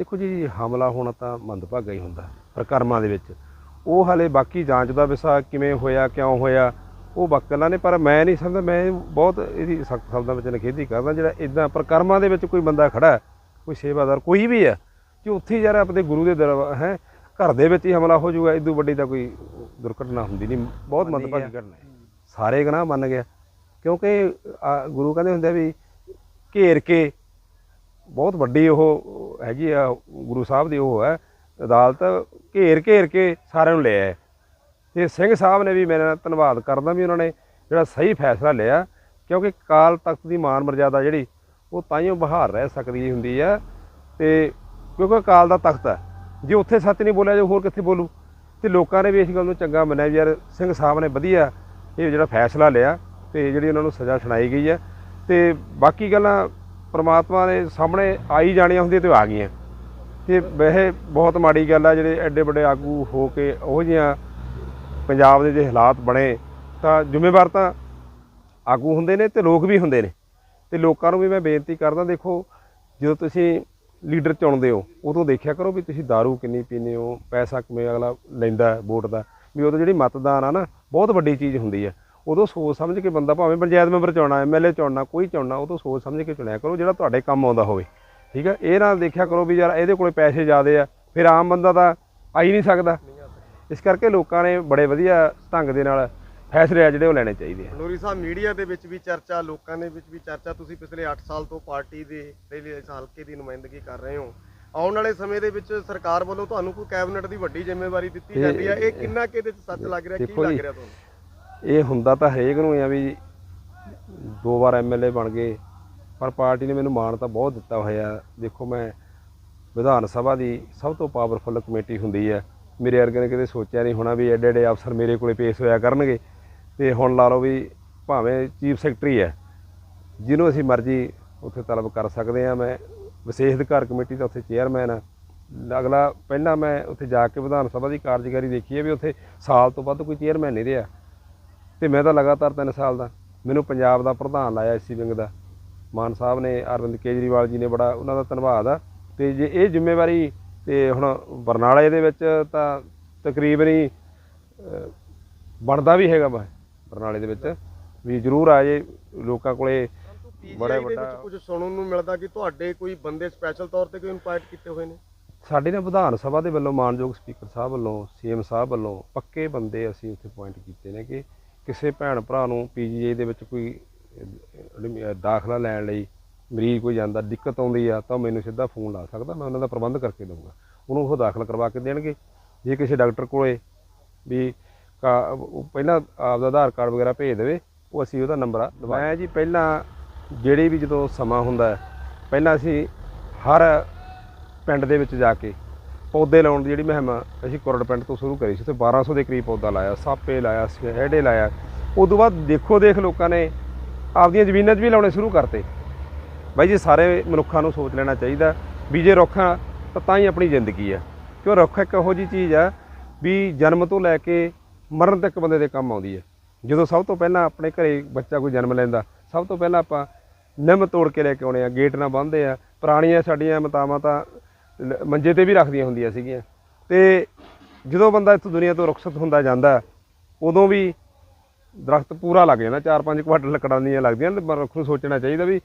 ਦੇਖੋ ਜੀ ਹਮਲਾ ਹੋਣਾ ਤਾਂ ਮੰਦਭਾਗਾ ਹੀ ਹੁੰਦਾ ਪਰ ਕਰਮਾਂ ਦੇ ਵਿੱਚ। ਉਹ ਹਾਲੇ ਬਾਕੀ ਜਾਂਚ ਦਾ ਵਿਸ਼ਾ ਕਿਵੇਂ ਹੋਇਆ ਕਿਉਂ ਹੋਇਆ ਉਹ ਵਕਲਾਂ ਨੇ ਪਰ ਮੈਂ ਨਹੀਂ ਸਮਝਦਾ ਮੈਂ ਬਹੁਤ ਇਹਦੀ ਸਖਤ ਸ਼ਬਦਾਂ ਵਿੱਚ ਨਿਖੇਧੀ ਕਰਦਾ ਜਿਹੜਾ ਇਦਾਂ ਪਰ ਕਰਮਾਂ ਦੇ ਵਿੱਚ ਕੋਈ ਬੰਦਾ ਖੜਾ ਕੋਈ ਸੇਵਾਦਾਰ ਕੋਈ ਵੀ ਹੈ ਕਿ ਉੱਥੇ ਯਾਰ ਆਪਣੇ ਗੁਰੂ ਦੇ ਦਰ ਹੈ ਘਰ ਦੇ ਵਿੱਚ ਹੀ ਹਮਲਾ ਹੋ ਜਾਊਗਾ ਇਦੋਂ ਵੱਡੀ ਤਾਂ ਕੋਈ ਦੁਰਘਟਨਾ ਹੁੰਦੀ ਨਹੀਂ ਬਹੁਤ ਮੰਦਭਾਗੀ ਘਟਨਾ ਹੈ। ਸਾਰੇ ਗੁਨਾਹ ਮੰਨ ਗਿਆ। ਕਿਉਂਕਿ ਗੁਰੂ ਕਹਿੰਦੇ ਹੁੰਦੇ ਵੀ ਘੇਰ ਕੇ ਬਹੁਤ ਵੱਡੀ ਉਹ ਹੈਗੀ ਆ, ਗੁਰੂ ਸਾਹਿਬ ਦੀ ਉਹ ਹੈ, ਅਦਾਲਤ, ਘੇਰ ਘੇਰ ਕੇ ਸਾਰਿਆਂ ਨੂੰ ਲਿਆ ਤੇ ਸਿੰਘ ਸਾਹਿਬ ਨੇ ਵੀ ਮੇਰੇ ਨਾਲ ਧੰਨਵਾਦ ਕਰਦਾ ਵੀ ਉਹਨਾਂ ਨੇ ਜਿਹੜਾ ਸਹੀ ਫੈਸਲਾ ਲਿਆ, ਕਿਉਂਕਿ ਕਾਲ ਤਖਤ ਦੀ ਮਾਨ ਮਰਜ਼ਾਦਾ ਜਿਹੜੀ, ਉਹ ਤਾਈਓ ਬਹਾਰ ਰਹਿ ਸਕਦੀ ਹੁੰਦੀ ਆ ਤੇ ਕਿਉਂਕਿ ਕਾਲ ਦਾ ਤਖਤ ਹੈ, ਜੇ ਉੱਥੇ ਸੱਚ ਨਹੀਂ ਬੋਲਿਆ ਜੇ ਹੋਰ ਕਿੱਥੇ ਬੋਲੂ? ਤੇ ਲੋਕਾਂ ਨੇ ਵੀ ਇਸ ਗੱਲ ਨੂੰ ਚੰਗਾ ਮੰਨਿਆ ਵੀ ਯਾਰ ਸਿੰਘ ਸਾਹਿਬ ਨੇ ਵਧੀਆ ਇਹ ਜਿਹੜਾ ਫੈਸਲਾ ਲਿਆ, ਤੇ ਜਿਹੜੀ ਉਹਨਾਂ ਨੂੰ ਸਜ਼ਾ ਸੁਣਾਈ ਗਈ ਹੈ। ਤੇ ਬਾਕੀ ਗੱਲਾਂ ਪ੍ਰਮਾਤਮਾ ਦੇ ਸਾਹਮਣੇ ਆਈ ਜਾਣੀਆਂ ਹੁੰਦੀਆਂ ਤੇ ਉਹ ਆ ਗਈਆਂ। ਤੇ ਵੈਸੇ ਬਹੁਤ ਮਾੜੀ ਗੱਲ ਆ, ਜਿਹੜੇ ਐਡੇ ਵੱਡੇ ਆਗੂ ਹੋ ਕੇ ਉਹ ਜਿਹੀਆਂ ਪੰਜਾਬ ਦੇ ਜੇ ਹਾਲਾਤ ਬਣੇ, ਤਾਂ ਜ਼ਿੰਮੇਵਾਰ ਤਾਂ ਆਗੂ ਹੁੰਦੇ ਨੇ ਤੇ ਲੋਕ ਵੀ ਹੁੰਦੇ ਨੇ। ਤੇ ਲੋਕਾਂ ਨੂੰ ਵੀ ਮੈਂ ਬੇਨਤੀ ਕਰਦਾ, ਦੇਖੋ, ਜਦੋਂ ਤੁਸੀਂ ਲੀਡਰ ਚੁਣਦੇ ਹੋ, ਉਦੋਂ ਦੇਖਿਆ ਕਰੋ ਵੀ ਤੁਸੀਂ दारू ਕਿੰਨੀ ਪੀਂਦੇ ਹੋ, ਪੈਸਾ ਕਿਵੇਂ ਅਗਲਾ ਲੈਂਦਾ ਵੋਟ ਦਾ। ਵੀ ਉਦੋਂ ਜਿਹੜੀ ਮਤਦਾਨ ਆ ਨਾ, ਬਹੁਤ ਵੱਡੀ ਚੀਜ਼ ਹੁੰਦੀ ਹੈ ਉਦੋਂ ਸੋਚ ਸਮਝ ਕੇ ਬੰਦਾ ਭਾਵੇਂ ਪੰਚਾਇਤ ਮੈਂਬਰ ਚੁਣਨਾ ਐਮਐਲਏ ਚੁਣਨਾ ਕੋਈ ਚੁਣਨਾ ਉਦੋਂ ਸੋਚ ਸਮਝ ਕੇ ਚੁਣਿਆ ਕਰੋ ਜਿਹੜਾ ਤੁਹਾਡੇ ਕੰਮ ਆਉਂਦਾ ਹੋਵੇ। ਠੀਕ ਹੈ ਇਹ ਨਾ ਦੇਖਿਆ ਕਰੋ ਵੀ ਯਾਰ ਇਹਦੇ ਕੋਲੇ ਪੈਸੇ ਜ਼ਿਆਦੇ ਆ ਫਿਰ ਆਮ ਬੰਦਾ ਤਾਂ ਆ ਹੀ ਨਹੀਂ ਸਕਦਾ। ਇਸ ਕਰਕੇ ਲੋਕਾਂ ਨੇ ਬੜੇ ਵਧੀਆ ਢੰਗ ਦੇ ਨਾਲ ਫੈਸਲੇ ਆ ਜਿਹੜੇ ਉਹ ਲੈਣੇ ਚਾਹੀਦੇ ਆ। ਲੋਰੀ ਸਾਹਿਬ ਮੀਡੀਆ ਦੇ ਵਿੱਚ ਵੀ ਚਰਚਾ ਲੋਕਾਂ ਦੇ ਵਿੱਚ ਵੀ ਚਰਚਾ ਤੁਸੀਂ ਪਿਛਲੇ 8 ਸਾਲ ਤੋਂ ਪਾਰਟੀ ਦੇ ਪਹਿਲੇ ਇਸ ਹਲਕੇ ਦੀ ਨੁਮਾਇੰਦਗੀ ਕਰ ਰਹੇ ਹੋ। ਆਉਣ ਵਾਲੇ ਸਮੇਂ ਦੇ ਵਿੱਚ ਸਰਕਾਰ ਵੱਲੋਂ ਤੁਹਾਨੂੰ ਕੋਈ ਕੈਬਨਿਟ ਦੀ ਵੱਡੀ ਜ਼ਿੰਮੇਵਾਰੀ ਦਿੱਤੀ ਜਾਂਦੀ ਹੈ ਇਹ ਕਿੰਨਾ ਕਿ ਇਹਦੇ ਚ ਸੱਚ ਲੱਗ ਰਿਹਾ? ਕੀ ਲੱਗ ਰਿਹਾ ਤੁਹਾਨੂੰ? ਇਹ ਹੁੰਦਾ ਤਾਂ ਹਰੇਕ ਨੂੰ ਆ ਵੀ ਦੋ ਵਾਰ ਐਮਐਲਏ ਬਣ ਗਏ, ਪਰ ਪਾਰਟੀ ਨੇ ਮੈਨੂੰ ਮਾਣ ਤਾਂ ਬਹੁਤ ਦਿੱਤਾ ਹੋਇਆ। ਦੇਖੋ ਮੈਂ ਵਿਧਾਨ ਸਭਾ ਦੀ ਸਭ ਤੋਂ ਪਾਵਰਫੁਲ ਕਮੇਟੀ ਹੁੰਦੀ ਹੈ। ਮੇਰੇ ਵਰਗੇ ਨੇ ਕਦੇ ਸੋਚਿਆ ਨਹੀਂ ਹੋਣਾ ਵੀ ਐਡੇ ਐਡੇ ਅਫਸਰ ਮੇਰੇ ਕੋਲੇ ਪੇਸ਼ ਹੋਇਆ ਕਰਨਗੇ। ਤੇ ਹੁਣ ਲਾ ਲਓ ਵੀ ਭਾਵੇਂ ਚੀਫ ਸੈਕਟਰੀ ਹੈ, ਜਿਹਨੂੰ ਅਸੀਂ ਮਰਜ਼ੀ ਉੱਥੇ ਤਲਬ ਕਰ ਸਕਦੇ ਆ ਮੈਂ ਵਿਸ਼ੇਸ਼ ਅਧਿਕਾਰ ਕਮੇਟੀ ਦਾ ਉੱਥੇ ਚੇਅਰਮੈਨ ਆ ਅਗਲਾ, ਪਹਿਲਾਂ ਮੈਂ ਉੱਥੇ ਜਾ ਕੇ ਵਿਧਾਨ ਸਭਾ ਦੀ ਕਾਰਜਕਾਰੀ ਦੇਖੀ ਹੈ ਵੀ ਉੱਥੇ ਸਾਲ ਤੋਂ ਵੱਧ ਕੋਈ ਚੇਅਰਮੈਨ ਨਹੀਂ ਰਿਹਾ। ਤੇ ਮੈਂ ਤਾਂ ਲਗਾਤਾਰ 3 ਸਾਲ ਦਾ ਮੈਨੂੰ ਪੰਜਾਬ ਦਾ ਪ੍ਰਧਾਨ ਲਾਇਆ ਐਸਸੀ ਵਿੰਗ ਦਾ। ਮਾਨ ਸਾਹਿਬ ਨੇ ਅਰਵਿੰਦ ਕੇਜਰੀਵਾਲ ਜੀ ਨੇ ਬੜਾ ਉਹਨਾਂ ਦਾ ਧੰਨਵਾਦ ਆ। ਤੇ ਜੇ ਇਹ ਜ਼ਿੰਮੇਵਾਰੀ ਤੇ ਹੁਣ ਬਰਨਾਲੇ ਦੇ ਵਿੱਚ ਤਾਂ ਤਕਰੀਬਨ ਹੀ ਬਣਦਾ ਵੀ ਹੈਗਾ ਮੈਂ ਬਰਨਾਲੇ ਦੇ ਵਿੱਚ। ਵੀ ਜ਼ਰੂਰ ਆ ਜੇ ਲੋਕਾਂ ਕੋਲੇ ਬੜਾ ਵੱਡਾ ਕੁਝ ਸੁਣਨ ਨੂੰ ਮਿਲਦਾ ਕਿ ਤੁਹਾਡੇ ਕੋਈ ਬੰਦੇ ਸਪੈਸ਼ਲ ਤੌਰ ਤੇ ਕੋਈ ਇਨਵਾਈਟ ਕੀਤੇ ਹੋਏ ਨੇ? ਸਾਡੇ ਨੇ ਵਿਧਾਨ ਸਭਾ ਦੇ ਵੱਲੋਂ ਮਾਨਯੋਗ ਸਪੀਕਰ ਸਾਹਿਬ ਵੱਲੋਂ ਸੀਐਮ ਸਾਹਿਬ ਵੱਲੋਂ ਪੱਕੇ ਬੰਦੇ ਅਸੀਂ ਉੱਥੇ ਪੁਆਇੰਟ ਕੀਤੇ ਨੇ ਕਿ ਕਿਸੇ ਭੈਣ ਭਰਾ ਨੂੰ ਪੀਜੀਆਈ ਦੇ ਵਿੱਚ ਕੋਈ ਦਾਖਲਾ ਲੈਣ ਲਈ ਮਰੀਜ਼ ਕੋਈ ਜਾਂਦਾ ਦਿੱਕਤ ਆਉਂਦੀ ਆ ਤਾਂ ਮੈਨੂੰ ਸਿੱਧਾ ਫੋਨ ਲਾ ਸਕਦਾ ਮੈਂ ਉਹਨਾਂ ਦਾ ਪ੍ਰਬੰਧ ਕਰਕੇ ਦਊਂਗਾ। ਉਹਨੂੰ ਉਹ ਦਾਖਲ ਕਰਵਾ ਕੇ ਦੇਣਗੇ। ਜੇ ਕਿਸੇ ਡਾਕਟਰ ਕੋਲੇ ਵੀ ਪਹਿਲਾਂ ਆਪਦਾ ਆਧਾਰ ਕਾਰਡ ਵਗੈਰਾ ਭੇਜ ਦੇਵੇ ਉਹ ਅਸੀਂ ਉਹਦਾ ਨੰਬਰ ਆ ਮੈਂ ਜੀ ਪਹਿਲਾਂ ਜਿਹੜੀ ਵੀ ਜਦੋਂ ਸਮਾਂ ਹੁੰਦਾ ਪਹਿਲਾਂ ਅਸੀਂ ਹਰ ਪਿੰਡ ਦੇ ਵਿੱਚ ਜਾ ਕੇ ਪੌਦੇ ਲਾਉਣ ਦੀ ਜਿਹੜੀ ਮੁਹਿੰਮ ਅਸੀਂ ਕੁਰੜ ਪਿੰਡ ਤੋਂ ਸ਼ੁਰੂ ਕਰੀ ਸੀ। ਉੱਥੇ 1200 ਦੇ ਕਰੀਬ ਪੌਦਾ ਲਾਇਆ, ਸਾਪੇ ਲਾਇਆ ਹੈਡੇ ਲਾਇਆ। ਉਦੋਂ ਬਾਅਦ ਦੇਖੋ ਦੇਖ ਲੋਕਾਂ ਨੇ ਆਪਦੀਆਂ ਜ਼ਮੀਨਾਂ 'ਚ ਵੀ ਲਾਉਣੇ ਸ਼ੁਰੂ ਕਰਤੇ। ਬਾਈ ਜੀ, ਸਾਰੇ ਮਨੁੱਖਾਂ ਨੂੰ ਸੋਚ ਲੈਣਾ ਚਾਹੀਦਾ ਵੀ ਜੇ ਰੁੱਖ ਆ, ਤਾਂ ਤਾਂ ਹੀ ਆਪਣੀ ਜ਼ਿੰਦਗੀ ਆ। ਕਿਉਂ ਰੁੱਖ ਇੱਕ ਇਹੋ ਜੀ ਚੀਜ਼ ਆ ਵੀ ਜਨਮ ਤੋਂ ਲੈ ਕੇ ਮਰਨ ਤੱਕ ਬੰਦੇ ਦੇ ਕੰਮ ਆਉਂਦੀ ਹੈ ਜਦੋਂ ਸਭ ਤੋਂ ਪਹਿਲਾਂ ਆਪਣੇ ਘਰੇ ਬੱਚਾ ਕੋਈ ਜਨਮ ਲੈਂਦਾ, ਸਭ ਤੋਂ ਪਹਿਲਾਂ ਆਪਾਂ ਨਿੰਮ ਤੋੜ ਕੇ ਲੈ ਕੇ ਆਉਣੇ ਆ, ਗੇਟ ਨਾਲ ਬੰਨ੍ਹਦੇ ਆ। ਪੁਰਾਣੀਆਂ ਸਾਡੀਆਂ ਮਤਾਵਾਂ ਤਾਂ ਮੰਜੇ ਤੇ ਵੀ ਰੱਖਦੀਆਂ ਹੁੰਦੀਆਂ ਸੀਗੀਆਂ। ਤੇ ਜਦੋਂ ਬੰਦਾ ਇੱਥੋਂ ਦੁਨੀਆ ਤੋਂ ਰੁਖਸਤ ਹੁੰਦਾ ਜਾਂਦਾ ਉਦੋਂ ਵੀ ਦਰਖਤ ਪੂਰਾ ਲੱਗ ਜਾਂਦਾ ਚਾਰ ਪੰਜ ਕੁਆਟਰ ਲੱਕੜਾਂ ਦੀਆਂ ਲੱਗਦੀਆਂ ਤੇ ਰੁੱਖ ਨੂੰ ਸੋਚਣਾ ਚਾਹੀਦਾ ਵੀ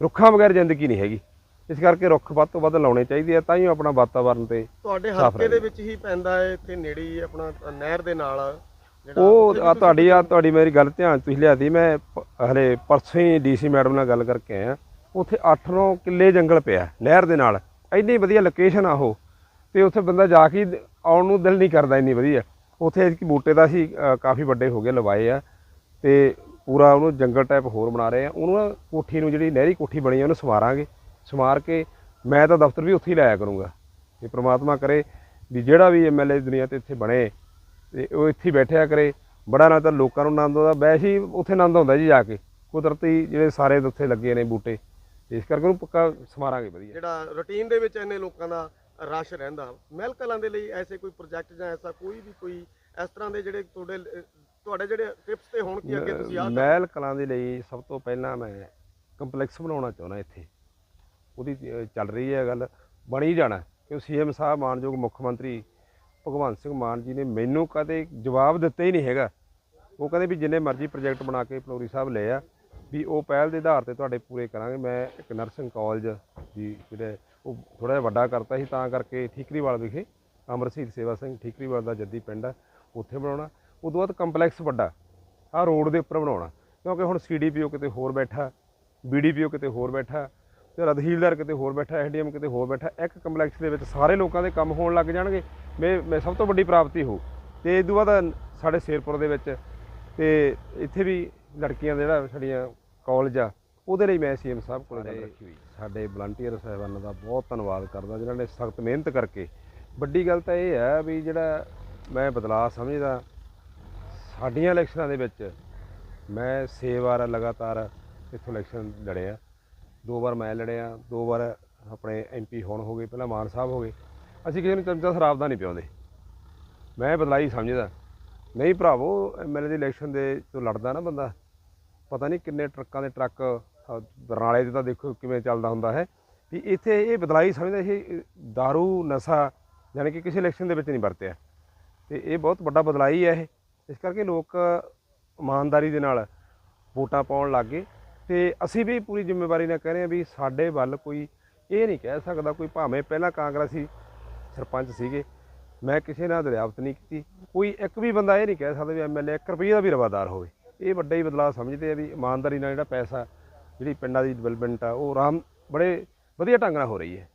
ਰੁੱਖਾਂ ਬਗੈਰ ਜ਼ਿੰਦਗੀ ਨਹੀਂ ਹੈਗੀ। ਇਸ ਕਰਕੇ ਰੁੱਖ ਵੱਧ ਤੋਂ ਵੱਧ ਲਾਉਣੇ ਚਾਹੀਦੇ ਆ ਤਾਂ ਹੀ ਆਪਣਾ ਵਾਤਾਵਰਨ ਤੇ ਤੁਹਾਡੇ ਹਲਕੇ ਦੇ। ਵਿੱਚ ਹੀ ਪੈਂਦਾ ਹੈ ਇੱਥੇ ਨੇੜੇ ਹੀ ਆਪਣਾ ਨਹਿਰ ਦੇ ਨਾਲ ਉਹ ਤੁਹਾਡੀ ਆ ਤੁਹਾਡੀ ਮੇਰੀ ਗੱਲ ਧਿਆਨ ਤੁਸੀਂ ਲਿਆਦੀ ਮੈਂ ਹਲੇ ਪਰਸੋਂ ਹੀ ਡੀਸੀ ਮੈਡਮ ਨਾਲ ਗੱਲ ਕਰਕੇ ਆਇਆ। ਉੱਥੇ 8-9 ਕਿੱਲੇ ਜੰਗਲ ਪਿਆ ਨਹਿਰ ਦੇ ਨਾਲ। ਇੰਨੀ ਵਧੀਆ ਲੋਕੇਸ਼ਨ ਆ ਉਹ, ਤੇ ਉੱਥੇ ਬੰਦਾ ਜਾ ਕੇ ਆਉਣ ਨੂੰ ਦਿਲ ਨਹੀਂ ਕਰਦਾ ਇੰਨੀ ਵਧੀਆ। ਉੱਥੇ ਇੱਕ ਬੂਟੇ ਦਾ ਸੀ ਕਾਫੀ ਵੱਡੇ ਹੋ ਗਏ, ਲਵਾਏ ਆ, ਤੇ ਪੂਰਾ ਉਹਨੂੰ ਜੰਗਲ ਟਾਈਪ ਹੋਰ ਬਣਾ ਰਹੇ ਆ। ਉਹਨੂੰ ਨਾ ਕੋਠੀ ਨੂੰ ਜਿਹੜੀ ਨਹਿਰੀ ਕੋਠੀ ਬਣੀ ਆ, ਉਹਨੂੰ ਸਵਾਰਾਂਗੇ। ਸਵਾਰ ਕੇ ਮੈਂ ਤਾਂ ਦਫ਼ਤਰ ਵੀ ਉੱਥੇ ਹੀ ਲਾਇਆ ਕਰੂੰਗਾ। ਤੇ ਪ੍ਰਮਾਤਮਾ ਕਰੇ ਵੀ ਜਿਹੜਾ ਵੀ ਐਮਐਲਏ ਦੁਨੀਆ ਤੇ ਇੱਥੇ ਬਣੇ, ਤੇ ਉਹ ਇੱਥੇ ਬੈਠਿਆ ਕਰੇ। ਬੜਾ ਨਾ ਤਾਂ ਲੋਕਾਂ ਨੂੰ ਆਨੰਦ ਆਉਂਦਾ, ਵੈਸੇ ਹੀ ਉੱਥੇ ਆਨੰਦ ਆਉਂਦਾ ਜੀ ਜਾ ਕੇ। ਕੁਦਰਤੀ ਜਿਹੜੇ ਸਾਰੇ ਉੱਥੇ ਲੱਗੇ ਨੇ ਬੂਟੇ। ਇਸ ਕਰਕੇ ਉਹਨੂੰ ਪੱਕਾ ਸਮਾਰਾਂਗੇ ਵਧੀਆ। ਜਿਹੜਾ ਰੁਟੀਨ ਦੇ ਵਿੱਚ ਇੰਨੇ ਲੋਕਾਂ ਦਾ ਰਸ਼ ਰਹਿੰਦਾ ਮਹਿਲ ਕਲਾਂ ਦੇ ਲਈ ਐਸੇ ਕੋਈ ਪ੍ਰੋਜੈਕਟ ਜਾਂ ਐਸਾ ਕੋਈ ਵੀ ਕੋਈ ਇਸ ਤਰ੍ਹਾਂ ਦੇ ਜਿਹੜੇ ਤੁਹਾਡੇ ਲ- ਤੁਹਾਡੇ ਜਿਹੜੇ ਟਿਪਸ ਤੇ ਹੋਣ ਕਿ ਅੱਗੇ ਤੁਸੀਂ ਆਹ ਮਹਿਲ ਕਲਾਂ ਦੇ ਲਈ ਸਭ ਤੋਂ ਪਹਿਲਾਂ ਮੈਂ ਕੰਪਲੈਕਸ ਬਣਾਉਣਾ ਚਾਹੁੰਦਾ ਇੱਥੇ। ਉਹਦੀ ਚੱਲ ਰਹੀ ਹੈ ਗੱਲ ਬਣੀ ਜਾਣਾ ਕਿਉਂ ਸੀਐਮ ਸਾਹਿਬ ਮਾਨਯੋਗ ਮੁੱਖ ਮੰਤਰੀ ਭਗਵੰਤ ਸਿੰਘ ਮਾਨ ਜੀ ਨੇ ਮੈਨੂੰ ਕਦੇ ਜਵਾਬ ਦਿੱਤਾ ਹੀ ਨਹੀਂ ਹੈਗਾ। ਉਹ ਕਹਿੰਦੇ ਵੀ ਜਿੰਨੇ ਮਰਜ਼ੀ ਪ੍ਰੋਜੈਕਟ ਬਣਾ ਕੇ ਪਲੌਰੀ ਸਾਹਿਬ ਲਏ ਆ। ਵੀ ਉਹ ਪਹਿਲ ਦੇ ਆਧਾਰ ਤੇ ਤੁਹਾਡੇ ਪੂਰੇ ਕਰਾਂਗੇ। ਮੈਂ ਇੱਕ ਨਰਸਿੰਗ ਕਾਲਜ ਦੀ ਜਿਹੜੇ ਉਹ ਥੋੜਾ ਜਿਹਾ ਵੱਡਾ ਕਰਤਾ ਸੀ, ਤਾਂ ਕਰਕੇ ਠੀਕਰੀਵਾਲ ਵਿਖੇ ਅਮਰ ਸੇਵਾ ਸਿੰਘ ਠੀਕਰੀਵਾਲ ਦਾ ਜੱਦੀ ਪਿੰਡ ਆ, ਉੱਥੇ ਬਣਾਉਣਾ। ਉਦੋਂ ਬਾਅਦ ਕੰਪਲੈਕਸ ਵੱਡਾ, ਆਹ ਰੋਡ ਦੇ ਉੱਪਰ ਬਣਾਉਣਾ। ਕਿਉਂਕਿ ਹੁਣ ਸੀਡੀਪੀਓ ਕਿਤੇ ਹੋਰ ਬੈਠਾ ਬੀਡੀਪੀਓ ਕਿਤੇ ਹੋਰ ਬੈਠਾ, ਤੇ ਤਹਿਸੀਲਦਾਰ ਕਿਤੇ ਹੋਰ ਬੈਠਾ ਐਸਡੀਐਮ ਕਿਤੇ ਹੋਰ ਬੈਠਾ, ਇੱਕ ਕੰਪਲੈਕਸ ਦੇ ਵਿੱਚ ਸਾਰੇ ਲੋਕਾਂ ਦੇ ਕੰਮ ਹੋਣ ਲੱਗ ਜਾਣਗੇ। ਮੈਂ ਮੈਂ ਸਭ ਤੋਂ ਵੱਡੀ ਪ੍ਰਾਪਤੀ ਹੋ ਤੇ ਇਸ ਤੋਂ ਬਾਅਦ ਸਾਡੇ ਸ਼ੇਰਪੁਰ ਦੇ ਵਿੱਚ, ਤੇ ਇੱਥੇ ਵੀ ਲੜਕੀਆਂ ਦੇ ਜਿਹੜਾ ਸਾਡੀਆਂ ਕਾਲਜ ਆ ਉਹਦੇ ਲਈ ਮੈਂ ਸੀਐਮ ਸਾਹਿਬ ਕੋਲ ਗੱਲ ਰੱਖੀ ਹੋਈ। ਸਾਡੇ ਵਲੰਟੀਅਰ ਸਾਹਿਬਾਨਾਂ ਦਾ ਬਹੁਤ ਧੰਨਵਾਦ ਕਰਦਾ ਜਿਨ੍ਹਾਂ ਨੇ ਸਖਤ ਮਿਹਨਤ ਕਰਕੇ। ਵੱਡੀ ਗੱਲ ਤਾਂ ਇਹ ਹੈ ਵੀ ਜਿਹੜਾ ਮੈਂ ਬਦਲਾਅ ਸਮਝਦਾ ਸਾਡੀਆਂ ਇਲੈਕਸ਼ਨਾਂ ਦੇ ਵਿੱਚ ਮੈਂ 6 ਵਾਰ ਲਗਾਤਾਰ ਇੱਥੋਂ ਇਲੈਕਸ਼ਨ ਲੜਿਆ। ਦੋ ਵਾਰ ਮੈਂ ਲੜਿਆ ਦੋ ਵਾਰ ਆਪਣੇ ਐਮਪੀ ਹੁਣ ਹੋ ਗਏ ਪਹਿਲਾਂ ਮਾਨ ਸਾਹਿਬ ਹੋ ਗਏ। ਅਸੀਂ ਕਿਸੇ ਨੂੰ ਚਮਚਾ ਸ਼ਰਾਬ ਦਾ ਨਹੀਂ ਪਿਆਉਂਦੇ। ਮੈਂ ਬਦਲਾਈ ਸਮਝਦਾ। ਨਹੀਂ ਭਰਾਵੋ ਐਮਐਲਏ ਦੀ ਇਲੈਕਸ਼ਨ ਦੇ ਤੋਂ ਲੜਦਾ ਨਾ ਬੰਦਾ। ਪਤਾ ਨਹੀਂ ਕਿੰਨੇ ਟਰੱਕਾਂ ਦੇ ਟਰੱਕ ਅਹ, ਬਰਨਾਲੇ ਦੇ ਤਾਂ ਦੇਖੋ ਕਿਵੇਂ ਚੱਲਦਾ ਹੁੰਦਾ ਹੈ। ਵੀ ਇੱਥੇ ਇਹ ਬਦਲਾਈ ਸਮਝਦਾ ਇਹ दारू ਨਸ਼ਾ ਯਾਨੀ ਕਿ ਕਿਸੇ ਇਲੈਕਸ਼ਨ ਦੇ ਵਿੱਚ ਨਹੀਂ ਵਰਤਿਆ। ਤੇ ਇਹ ਬਹੁਤ ਵੱਡਾ ਬਦਲਾਈ ਹੈ ਇਹ। ਇਸ ਕਰਕੇ ਲੋਕ ਇਮਾਨਦਾਰੀ ਦੇ ਨਾਲ ਵੋਟਾਂ ਪਾਉਣ ਲੱਗ ਗਏ। ਤੇ ਅਸੀਂ ਵੀ ਪੂਰੀ ਜ਼ਿੰਮੇਵਾਰੀ ਨਾਲ ਕਹਿ ਰਹੇ ਹਾਂ ਵੀ ਸਾਡੇ ਵੱਲ ਕੋਈ ਇਹ ਨਹੀਂ ਕਹਿ ਸਕਦਾ ਕੋਈ ਭਾਵੇਂ ਪਹਿਲਾਂ ਕਾਂਗਰਸੀ ਸਰਪੰਚ ਸੀਗੇ। ਮੈਂ ਕਿਸੇ ਨਾਲ ਦਰਿਆਵਤ ਨਹੀਂ ਕੀਤੀ। ਕੋਈ ਇੱਕ ਵੀ ਬੰਦਾ ਇਹ ਨਹੀਂ ਕਹਿ ਸਕਦਾ ਵੀ ਐਮਐਲਏ 1 ਰੁਪਈਏ ਦਾ ਵੀ ਰਵਾਦਾਰ ਹੋਵੇ। ਇਹ ਵੱਡਾ ਹੀ ਬਦਲਾਅ ਸਮਝਦੇ ਆ ਵੀ ਇਮਾਨਦਾਰੀ ਨਾਲ ਜਿਹੜਾ ਪੈਸਾ ਜਿਹੜੀ ਪਿੰਡਾਂ ਦੀ ਡਿਵੈਲਪਮੈਂਟ ਆ, ਉਹ ਆਰਾਮ ਬੜੇ ਵਧੀਆ ਢੰਗ ਨਾਲ ਹੋ ਰਹੀ ਹੈ।